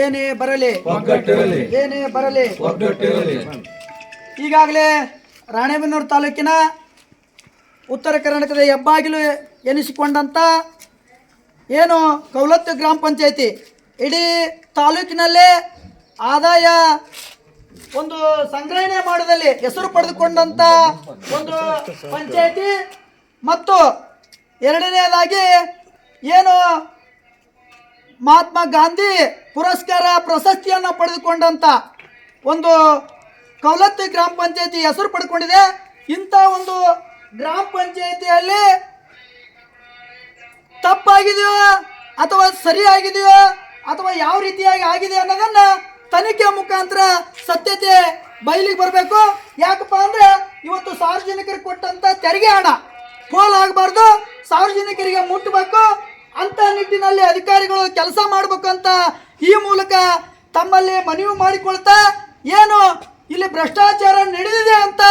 ಏನೇ ಬರಲಿ. ಒಗ್ಗಟ್ಟಿರಲಿ. ಏನೇ ಬರಲಿ. ಒಗ್ಗಟ್ಟಿರಲಿ. ಈಗಾಗಲೇ ರಾಣೆಬೆನ್ನೂರು ತಾಲೂಕಿನ ಉತ್ತರ ಕರ್ನಾಟಕದ ಹೆಬ್ಬಾಗಿಲು ಎನಿಸಿಕೊಂಡಂಥ ಏನು ಕೌಲತ್ತು ಗ್ರಾಮ ಪಂಚಾಯತಿ ಇಡೀ ತಾಲೂಕಿನಲ್ಲೇ ಆದಾಯ ಒಂದು ಸಂಗ್ರಹಣೆ ಮಾಡೋದಲ್ಲಿ ಹೆಸರು ಪಡೆದುಕೊಂಡಂಥ ಒಂದು ಪಂಚಾಯತಿ. ಮತ್ತು ಎರಡನೆಯದಾಗಿ ಏನು ಮಹಾತ್ಮ ಗಾಂಧಿ ಪುರಸ್ಕಾರ ಪ್ರಶಸ್ತಿಯನ್ನು ಪಡೆದುಕೊಂಡಂಥ ಒಂದು ಕೌಲತ್ತಿ ಗ್ರಾಮ ಪಂಚಾಯತಿ ಹೆಸರು ಪಡ್ಕೊಂಡಿದೆ. ಇಂಥ ಒಂದು ಗ್ರಾಮ ಪಂಚಾಯತಿಯಲ್ಲಿ ತಪ್ಪಾಗಿದೆಯೋ ಅಥವಾ ಸರಿಯಾಗಿದೆಯೋ ಅಥವಾ ಯಾವ ರೀತಿಯಾಗಿ ಆಗಿದೆ ಅನ್ನೋದನ್ನ ತನಿಖೆ ಮುಖಾಂತರ ಸತ್ಯತೆ ಬಯಲಿಗೆ ಬರಬೇಕು. ಯಾಕಪ್ಪ ಅಂದ್ರೆ ಇವತ್ತು ಸಾರ್ವಜನಿಕರಿಗೆ ಕೊಟ್ಟಂತ ತೆರಿಗೆ ಹಣ ಪೋಲ್ ಆಗಬಾರ್ದು. ಸಾರ್ವಜನಿಕರಿಗೆ ಮುಟ್ಟಬೇಕು. ಅಂತ ನಿಟ್ಟಿನಲ್ಲಿ ಅಧಿಕಾರಿಗಳು ಕೆಲಸ ಮಾಡಬೇಕು ಅಂತ ಈ ಮೂಲಕ ತಮ್ಮಲ್ಲಿ ಮನವಿ ಮಾಡಿಕೊಳ್ತಾ ಏನು ಇಲ್ಲಿ ಭ್ರಷ್ಟಾಚಾರ ನಡೆದಿದೆ ಅಂತ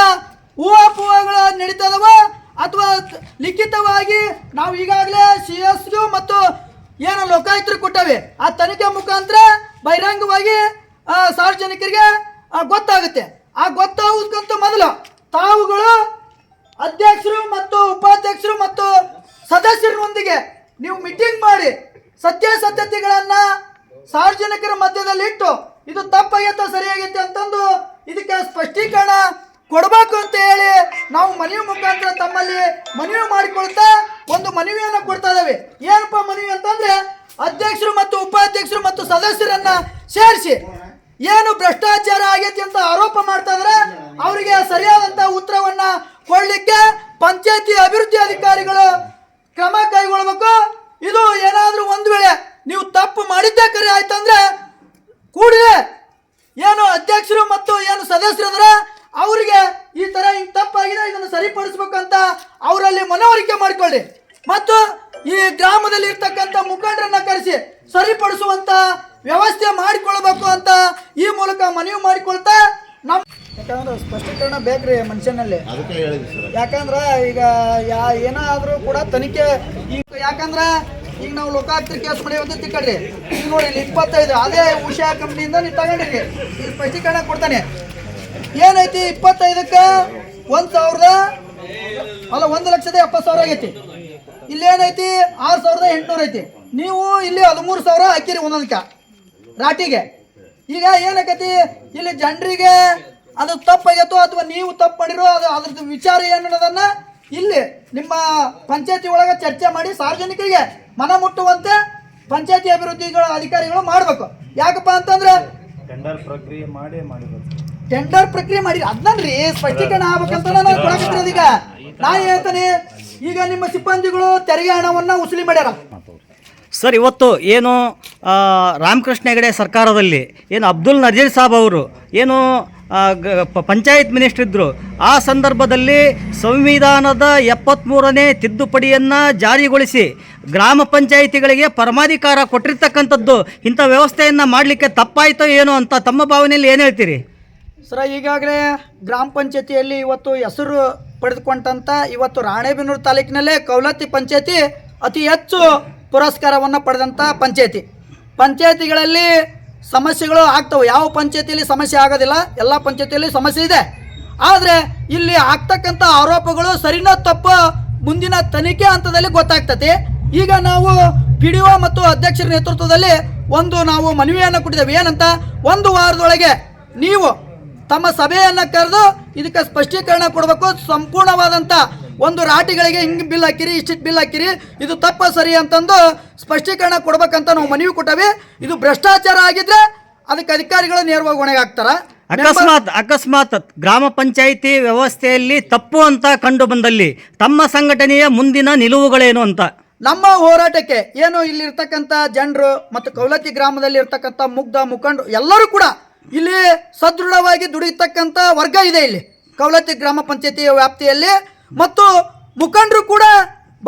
ಊಹಾಪೂಹಗಳ ನಡೀತದವ ಅಥವಾ ಲಿಖಿತವಾಗಿ ನಾವು ಈಗಾಗಲೇ ಸಿ ಎಸ್ ಮತ್ತು ಏನು ಲೋಕಾಯುಕ್ತರು ಕೊಟ್ಟವೆ. ಆ ತನಿಖೆ ಮುಖಾಂತರ ಬಹಿರಂಗವಾಗಿ ಸಾರ್ವಜನಿಕರಿಗೆ ಗೊತ್ತಾಗುತ್ತೆ. ಆ ಗೊತ್ತಾಗೋದಕ್ಕಂತ ಮೊದಲು ತಾವುಗಳು ಅಧ್ಯಕ್ಷರು ಮತ್ತು ಉಪಾಧ್ಯಕ್ಷರು ಮತ್ತು ಸದಸ್ಯರೊಂದಿಗೆ ನೀವು ಮೀಟಿಂಗ್ ಮಾಡಿ ಸತ್ಯಾಸತ್ಯತೆಗಳನ್ನ ಸಾರ್ವಜನಿಕರ ಮಧ್ಯದಲ್ಲಿ ಇಟ್ಟು ಇದು ತಪ್ಪಾಗೈತೆ ಸರಿಯಾಗೈತೆ ಅಂತಂದು ಇದಕ್ಕೆ ಸ್ಪಷ್ಟೀಕರಣ ಕೊಡಬೇಕು ಅಂತ ಹೇಳಿ ನಾವು ಮನವಿ ಮುಖಾಂತರ ತಮ್ಮಲ್ಲಿ ಮನವಿ ಮಾಡಿಕೊಳ್ತಾ ಒಂದು ಮನವಿಯನ್ನು ಕೊಡ್ತಾ ಇದ್ದಾವೆ. ಏನಪ್ಪ ಮನವಿ ಅಂತಂದ್ರೆ ಅಧ್ಯಕ್ಷರು ಮತ್ತು ಉಪಾಧ್ಯಕ್ಷರು ಮತ್ತು ಸದಸ್ಯರನ್ನ ಸೇರಿಸಿ. ಏನು ಭ್ರಷ್ಟಾಚಾರ ಆಗೈತಿ ಅಂತ ಆರೋಪ ಮಾಡ್ತಾ ಇದ್ರೆ ಅವರಿಗೆ ಸರಿಯಾದಂತ ಉತ್ತರವನ್ನ ಕೊಡ್ಲಿಕ್ಕೆ ಪಂಚಾಯತಿ ಅಭಿವೃದ್ಧಿ ಅಧಿಕಾರಿಗಳು ಕ್ರಮ ಕೈಗೊಳ್ಬೇಕು. ಇದು ಏನಾದರೂ ಒಂದು ವೇಳೆ ನೀವು ತಪ್ಪು ಮಾಡಿದ್ದೇ ಕರೆ ಆಯ್ತಂದ್ರೆ ಕೂಡಲೇ ಏನು ಅಧ್ಯಕ್ಷರು ಮತ್ತು ಏನು ಸದಸ್ಯರು ಅಂದ್ರೆ ಅವರಿಗೆ ಈ ತರ ಹಿಂಗೆ ತಪ್ಪಾಗಿದೆ, ಇದನ್ನು ಸರಿಪಡಿಸ್ಬೇಕಂತ ಅವರಲ್ಲಿ ಮನವರಿಕೆ ಮಾಡಿಕೊಳ್ಳಿ. ಮತ್ತು ಈ ಗ್ರಾಮದಲ್ಲಿ ಇರ್ತಕ್ಕಂಥ ಮುಖಂಡರನ್ನ ಕರೆಸಿ ಸರಿಪಡಿಸುವಂತ ವ್ಯವಸ್ಥೆ ಮಾಡಿಕೊಳ್ಬೇಕು ಅಂತ ಈ ಮೂಲಕ ಮನವಿ ಮಾಡಿಕೊಳ್ತಾ ನಮ್ಮ ಯಾಕಂದ್ರೆ ಸ್ಪಷ್ಟೀಕರಣ ಬೇಕ್ರಿ ಮನುಷ್ಯನಲ್ಲಿ. ಅದಕ್ಕೆ ಹೇಳಿದ್ವಿ ಸರ್ ಯಾಕಂದ್ರ ಈಗ ಯಾ ಏನಾದ್ರೂ ಕೂಡ ತನಿಖೆ ಈಗ ಯಾಕಂದ್ರೆ ಈಗ ನಾವು ಲೋಕಾಯುಕ್ತ ಕೇಸ್ ಮಾಡಿವಂತ ತಿಕ್ಕಡ್ರಿ ಈಗ ನೋಡಿ ಇಲ್ಲಿ ಇಪ್ಪತ್ತೈದು ಅದೇ ಉಷಾ ಕಂಪ್ನಿಯಿಂದ ನೀವು ತಗೊಂಡಿರಿ. ಈ ಸ್ಪಷ್ಟೀಕರಣ ಕೊಡ್ತಾನೆ. ಏನೈತಿ ಇಪ್ಪತ್ತೈದಕ್ಕೆ? ಒಂದ್ ಸಾವಿರದ ಅಲ್ಲ ಒಂದು ಲಕ್ಷದ ಎಪ್ಪತ್ತು ಸಾವಿರ ಆಗೈತಿ. ಇಲ್ಲೇನೈತಿ? ಆರು ಸಾವಿರದ ಎಂಟುನೂರು ಐತಿ ನೀವು ಇಲ್ಲಿ ಹದಿಮೂರು ಸಾವಿರ ಹಾಕಿರಿ ಒಂದೊಂದಕ್ಕೆ ರಾಟಿಗೆ. ಈಗ ಏನಾಗತಿ ಇಲ್ಲಿ ಜನರಿಗೆ ಅದು ತಪ್ಪಾಗೈತೋ ಅಥವಾ ನೀವು ತಪ್ಪು ಮಾಡಿರೋ ಅದು ಅದ್ರದ್ದು ವಿಚಾರ ಏನು ಅನ್ನೋದನ್ನ ಇಲ್ಲಿ ನಿಮ್ಮ ಪಂಚಾಯತಿ ಒಳಗೆ ಚರ್ಚೆ ಮಾಡಿ ಸಾರ್ವಜನಿಕರಿಗೆ ಮನ ಮುಟ್ಟುವಂತೆ ಪಂಚಾಯತಿ ಅಭಿವೃದ್ಧಿಗಳ ಅಧಿಕಾರಿಗಳು ಮಾಡಬೇಕು. ಯಾಕಪ್ಪ ಅಂತಂದ್ರೆ ಟೆಂಡರ್ ಪ್ರಕ್ರಿಯೆ ಮಾಡಿ ಮಾಡಬೇಕು ಟೆಂಡರ್ ಪ್ರಕ್ರಿಯೆ ಮಾಡಿ ರೀ ಸ್ಪಷ್ಟೀಕರಣ ಆಗ್ಬೇಕಂತ ನಾನು ಕೊಡಕತ್ತಿರೋದು ಈಗ. ನಾ ಹೇಳ್ತೇನೆ ಈಗ ನಿಮ್ಮ ಸಿಬ್ಬಂದಿಗಳು ತೆರಿಗೆ ಹಣವನ್ನ ವಸೂಲಿ ಮಾಡ್ಯಾರ. ಸರ್, ಇವತ್ತು ಏನು ರಾಮಕೃಷ್ಣ ಹೆಗಡೆ ಸರ್ಕಾರದಲ್ಲಿ, ಏನು ಅಬ್ದುಲ್ ನಜೀರ್ ಸಾಬ್ ಅವರು, ಏನು ಪಂಚಾಯತ್ ಮಿನಿಸ್ಟರ್ ಇದ್ದರು ಆ ಸಂದರ್ಭದಲ್ಲಿ ಸಂವಿಧಾನದ ಎಪ್ಪತ್ತ್ಮೂರನೇ ತಿದ್ದುಪಡಿಯನ್ನು ಜಾರಿಗೊಳಿಸಿ ಗ್ರಾಮ ಪಂಚಾಯಿತಿಗಳಿಗೆ ಪರಮಾಧಿಕಾರ ಕೊಟ್ಟಿರ್ತಕ್ಕಂಥದ್ದು ಇಂಥ ವ್ಯವಸ್ಥೆಯನ್ನು ಮಾಡಲಿಕ್ಕೆ ತಪ್ಪಾಯಿತೋ ಏನೋ ಅಂತ ತಮ್ಮ ಭಾವನೆಯಲ್ಲಿ ಏನು ಹೇಳ್ತೀರಿ? ಸರ, ಈಗಾಗಲೇ ಗ್ರಾಮ ಪಂಚಾಯತಿಯಲ್ಲಿ ಇವತ್ತು ಹೆಸರು ಪಡೆದುಕೊಂಡಂಥ ಇವತ್ತು ರಾಣೆಬೆನ್ನೂರು ತಾಲೂಕಿನಲ್ಲೇ ಕೌಲತ್ತಿ ಪಂಚಾಯತಿ ಅತಿ ಹೆಚ್ಚು ಪುರಸ್ಕಾರವನ್ನು ಪಡೆದಂಥ ಪಂಚಾಯತಿ. ಪಂಚಾಯತಿಗಳಲ್ಲಿ ಸಮಸ್ಯೆಗಳು ಆಗ್ತವೆ. ಯಾವ ಪಂಚಾಯತಿಯಲ್ಲಿ ಸಮಸ್ಯೆ ಆಗೋದಿಲ್ಲ, ಎಲ್ಲ ಪಂಚಾಯತಿಯಲ್ಲಿ ಸಮಸ್ಯೆ ಇದೆ. ಆದರೆ ಇಲ್ಲಿ ಆಗ್ತಕ್ಕಂಥ ಆರೋಪಗಳು ಸರಿನೋ ತಪ್ಪು ಮುಂದಿನ ತನಿಖೆ ಹಂತದಲ್ಲಿ ಗೊತ್ತಾಗ್ತತಿ ಈಗ ನಾವು ಪಿ ಡಿ ಒ ಮತ್ತು ಅಧ್ಯಕ್ಷರ ನೇತೃತ್ವದಲ್ಲಿ ಒಂದು ನಾವು ಮನವಿಯನ್ನು ಕೊಟ್ಟಿದ್ದೇವೆ. ಏನಂತ? ಒಂದು ವಾರದೊಳಗೆ ನೀವು ತಮ್ಮ ಸಭೆಯನ್ನು ಕರೆದು ಇದಕ್ಕೆ ಸ್ಪಷ್ಟೀಕರಣ ಕೊಡಬೇಕು. ಸಂಪೂರ್ಣವಾದಂಥ ಒಂದು ರಾಟಿಗಳಿಗೆ ಹಿಂಗೆ ಬಿಲ್ ಹಾಕಿರಿ ಇಷ್ಟಿಟ್ಟು ಬಿಲ್ ಹಾಕಿರಿ ಇದು ತಪ್ಪ ಸರಿ ಅಂತಂದು ಸ್ಪಷ್ಟೀಕರಣ ಕೊಡ್ಬೇಕಂತ ನಾವು ಮನವಿ ಕೊಟ್ಟವಿ. ಇದು ಭ್ರಷ್ಟಾಚಾರ ಆಗಿದ್ರೆ ಅದಕ್ಕೆ ಅಧಿಕಾರಿಗಳು ನೇರವಾಗಿ ಹೊಣೆಗೆ ಹಾಕ್ತಾರ ಅಕಸ್ಮಾತ್ ಅಕಸ್ಮಾತ್ ಗ್ರಾಮ ಪಂಚಾಯಿತಿ ವ್ಯವಸ್ಥೆಯಲ್ಲಿ ತಪ್ಪು ಅಂತ ಕಂಡು ಬಂದಲ್ಲಿ ತಮ್ಮ ಸಂಘಟನೆಯ ಮುಂದಿನ ನಿಲುವುಗಳೇನು ಅಂತ? ನಮ್ಮ ಹೋರಾಟಕ್ಕೆ ಏನು ಇಲ್ಲಿರ್ತಕ್ಕಂಥ ಜನರು ಮತ್ತು ಕೌಲತಿ ಗ್ರಾಮದಲ್ಲಿ ಇರ್ತಕ್ಕಂಥ ಮುಗ್ಧ ಮುಖಂಡರು ಎಲ್ಲರೂ ಕೂಡ ಇಲ್ಲಿ ಸದೃಢವಾಗಿ ದುಡಿಯತಕ್ಕಂಥ ವರ್ಗ ಇದೆ ಇಲ್ಲಿ. ಕೌಲತಿ ಗ್ರಾಮ ಪಂಚಾಯತಿಯ ವ್ಯಾಪ್ತಿಯಲ್ಲಿ ಮತ್ತು ಮುಖಂಡರು ಕೂಡ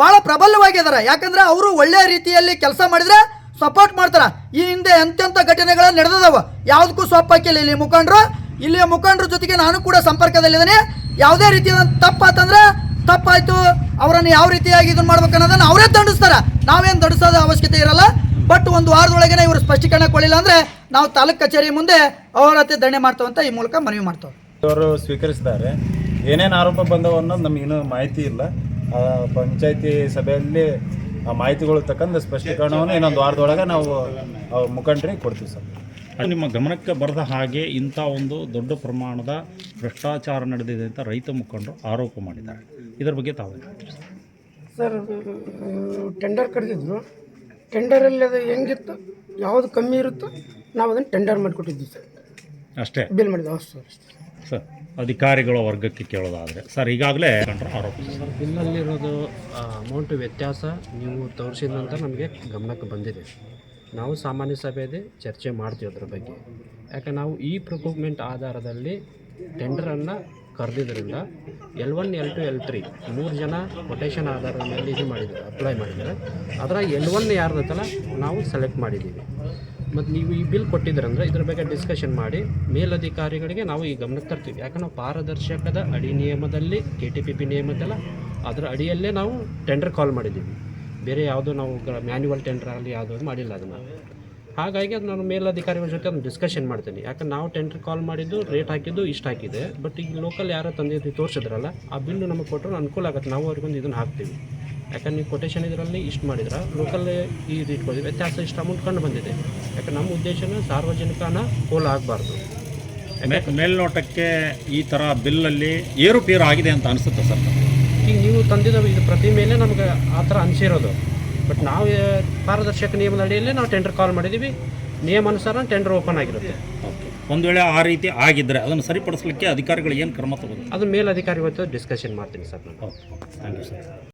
ಬಹಳ ಪ್ರಬಲವಾಗಿದ್ದಾರೆ. ಯಾಕಂದ್ರೆ ಅವರು ಒಳ್ಳೆಯ ರೀತಿಯಲ್ಲಿ ಕೆಲಸ ಮಾಡಿದ್ರೆ ಸಪೋರ್ಟ್ ಮಾಡ್ತಾರೆ. ಈ ಹಿಂದೆ ಎಂತೆಂಥ ಘಟನೆಗಳು ನಡೆದದವ. ಯಾವುದಕ್ಕೂ ಸೊಪ್ಪು ಹಾಕಿಲ್ಲ ಇಲ್ಲಿ ಮುಖಂಡರು. ಇಲ್ಲಿಯ ಮುಖಂಡರ ಜೊತೆಗೆ ನಾನು ಕೂಡ ಸಂಪರ್ಕದಲ್ಲಿದ್ದೇನೆ. ಯಾವುದೇ ರೀತಿಯ ತಪ್ಪಾತಂದ್ರೆ ತಪ್ಪಾಯ್ತು. ಅವರನ್ನು ಯಾವ ರೀತಿಯಾಗಿ ಇದನ್ನ ಮಾಡ್ಬೇಕು ಅನ್ನೋದನ್ನು ಅವರೇ ದಂಡಿಸ್ತಾರೆ. ನಾವೇನು ದಂಡಿಸೋದ ಅವಶ್ಯಕತೆ ಇರಲ್ಲ. ಬಟ್ ಒಂದು ವಾರದೊಳಗೇನೆ ಇವರು ಸ್ಪಷ್ಟೀಕರಣ ಕೊಡಲಿಲ್ಲ ಅಂದ್ರೆ ನಾವು ತಾಲೂಕ್ ಕಚೇರಿ ಮುಂದೆ ಅವರತ್ತೆ ದಂಡೆ ಮಾಡ್ತಾವಂತ ಈ ಮೂಲಕ ಮನವಿ ಮಾಡ್ತೇವೆ. ಅವರು ಸ್ವೀಕರಿಸಿದ್ದಾರೆ. ಏನೇನು ಆರೋಪ ಬಂದವು ಅನ್ನೋದು ನಮಗಿನ್ನೂ ಮಾಹಿತಿ ಇಲ್ಲ. ಆ ಪಂಚಾಯತಿ ಸಭೆಯಲ್ಲಿ ಆ ಮಾಹಿತಿಗಳು ತಕ್ಕಂತ ಸ್ಪಷ್ಟೀಕರಣವನ್ನು ಇನ್ನೊಂದು ವಾರದೊಳಗೆ ನಾವು ಮುಖಂಡರಿಗೆ ಕೊಡ್ತೀವಿ ಸರ್. ನಿಮ್ಮ ಗಮನಕ್ಕೆ ಬರೆದ ಹಾಗೆ ಇಂಥ ಒಂದು ದೊಡ್ಡ ಪ್ರಮಾಣದ ಭ್ರಷ್ಟಾಚಾರ ನಡೆದಿದೆ ಅಂತ ರೈತ ಮುಖಂಡರು ಆರೋಪ ಮಾಡಿದ್ದಾರೆ. ಇದರ ಬಗ್ಗೆ ತಾವು ಸರ್? ಟೆಂಡರ್ ಕರೆದಿದ್ರು ಟೆಂಡರಲ್ಲಿ ಅದು ಹೆಂಗಿತ್ತು ಯಾವುದು ಕಮ್ಮಿ ಇರುತ್ತೋ ನಾವು ಅದನ್ನು ಟೆಂಡರ್ ಮಾಡಿಕೊಟ್ಟಿದ್ವಿ ಸರ್. ಅಷ್ಟೇ? ಬಿಲ್ ಮಾಡಿದ್ವಿ ಸರ್ ಸರ್ ಅಧಿಕಾರಿಗಳ ವರ್ಗಕ್ಕೆ ಕೇಳೋದಾದರೆ. ಸರ್, ಈಗಾಗಲೇ ಆರೋಪ. ಸರ್ ಬಿಲ್ಲಲ್ಲಿರೋದು ಅಮೌಂಟ್ ವ್ಯತ್ಯಾಸ ನೀವು ತೋರಿಸಿದ ನಂತರ ನಮಗೆ ಗಮನಕ್ಕೆ ಬಂದಿದೆ. ನಾವು ಸಾಮಾನ್ಯ ಸಭೆಯಲ್ಲಿ ಚರ್ಚೆ ಮಾಡ್ತೀವಿ ಅದ್ರ ಬಗ್ಗೆ. ಯಾಕೆ ನಾವು ಈ ಪ್ರೊಕ್ಯೂರ್ಮೆಂಟ್ ಆಧಾರದಲ್ಲಿ ಟೆಂಡರನ್ನು ಕರೆದಿದ್ದರಿಂದ L one L two L three ಮೂರು ಜನ ಕೊಟೇಶನ್ ಆಧಾರದ ಮೇಲೆ ಇದು ಮಾಡಿದ್ದಾರೆ ಅಪ್ಲೈ ಮಾಡಿದ್ದಾರೆ. ಅದರ ಎಲ್ ಒನ್ ಯಾರ್ದತ್ತಲ್ಲ ನಾವು ಸೆಲೆಕ್ಟ್ ಮಾಡಿದ್ದೀವಿ. ಮತ್ತು ನೀವು ಈ ಬಿಲ್ ಕೊಟ್ಟಿದ್ರಂದ್ರೆ ಇದ್ರ ಬಗ್ಗೆ ಡಿಸ್ಕಷನ್ ಮಾಡಿ ಮೇಲಧಿಕಾರಿಗಳಿಗೆ ನಾವು ಈ ಗಮನಕ್ಕೆ ತರ್ತೀವಿ. ಯಾಕಂದ್ರೆ ಪಾರದರ್ಶಕದ ಅಡಿ ನಿಯಮದಲ್ಲಿ ಕೆ ಟಿ ಪಿ ಪಿ ನಿಯಮದಲ್ಲ ಅದರ ಅಡಿಯಲ್ಲೇ ನಾವು ಟೆಂಡರ್ ಕಾಲ್ ಮಾಡಿದ್ದೀವಿ. ಬೇರೆ ಯಾವುದೋ ನಾವು ಮ್ಯಾನ್ಯುವಲ್ ಟೆಂಡರ್ ಆಗಲಿ ಯಾವುದೋ ಮಾಡಿಲ್ಲ ಅದನ್ನು. ಹಾಗಾಗಿ ಅದು ನಾನು ಮೇಲಧಿಕಾರಿಗಳ ಜೊತೆ ಅದನ್ನು ಡಿಸ್ಕಷನ್ ಮಾಡ್ತೀನಿ. ಯಾಕಂದ್ರೆ ನಾವು ಟೆಂಡರ್ ಕಾಲ್ ಮಾಡಿದ್ದು ರೇಟ್ ಹಾಕಿದ್ದು, ಇಷ್ಟು ಹಾಕಿದೆ. ಬಟ್ ಈಗ ಲೋಕಲ್ ಯಾರೋ ತಂದಿದ್ದು ತೋರಿಸಿದ್ರಲ್ಲ, ಆ ಬಿಲ್ಲು ನಮಗೆ ಕೊಟ್ಟರು ಅನುಕೂಲ ಆಗುತ್ತೆ. ನಾವು ಅವ್ರಿಗೊಂದು ಇದನ್ನು ಹಾಕ್ತೀವಿ. ಯಾಕಂದ್ರೆ ನೀವು ಕೊಟೇಶನ್ ಇದರಲ್ಲಿ ಇಷ್ಟು ಮಾಡಿದ್ರೆ ಲೋಕಲ್ ಈ ಇಟ್ಕೊಳ್ಳಿ ವ್ಯತ್ಯಾಸ ಇಷ್ಟು ಅಮೌಂಟ್ ಕಂಡು ಬಂದಿದೆ. ಯಾಕಂದ್ರೆ ನಮ್ಮ ಉದ್ದೇಶನ ಸಾರ್ವಜನಿಕ ಹಣ ಪೋಲ್ ಆಗಬಾರ್ದು ಮೇಲ್ನೋಟಕ್ಕೆ ಈ ಥರ ಬಿಲ್ಲಲ್ಲಿ ಏರುಪೇರು ಆಗಿದೆ ಅಂತ ಅನಿಸುತ್ತೆ ಸರ್ ಈಗ ನೀವು ತಂದಿದ ಇದು ಪ್ರತಿ ಮೇಲೆ ನಮ್ಗೆ ಆ ಥರ ಅನಿಸಿರೋದು ಬಟ್ ನಾವು ಪಾರದರ್ಶಕ ನಿಯಮದ ಅಡಿಯಲ್ಲೇ ನಾವು ಟೆಂಡರ್ ಕಾಲ್ ಮಾಡಿದ್ದೀವಿ ನಿಯಮಾನುಸಾರ ಟೆಂಡರ್ ಓಪನ್ ಆಗಿರುತ್ತೆ. ಓಕೆ. ಒಂದು ವೇಳೆ ಆ ರೀತಿ ಆಗಿದ್ದರೆ ಅದನ್ನು ಸರಿಪಡಿಸಲಿಕ್ಕೆ ಅಧಿಕಾರಿಗಳು ಏನು ಕ್ರಮ ತಗೋದು ಅದು ಮೇಲಧಿಕಾರಿ ಇವತ್ತು ಡಿಸ್ಕಷನ್ ಮಾಡ್ತೀನಿ ಸರ್ ನಾನು. ಓಕೆ. Thank you sir.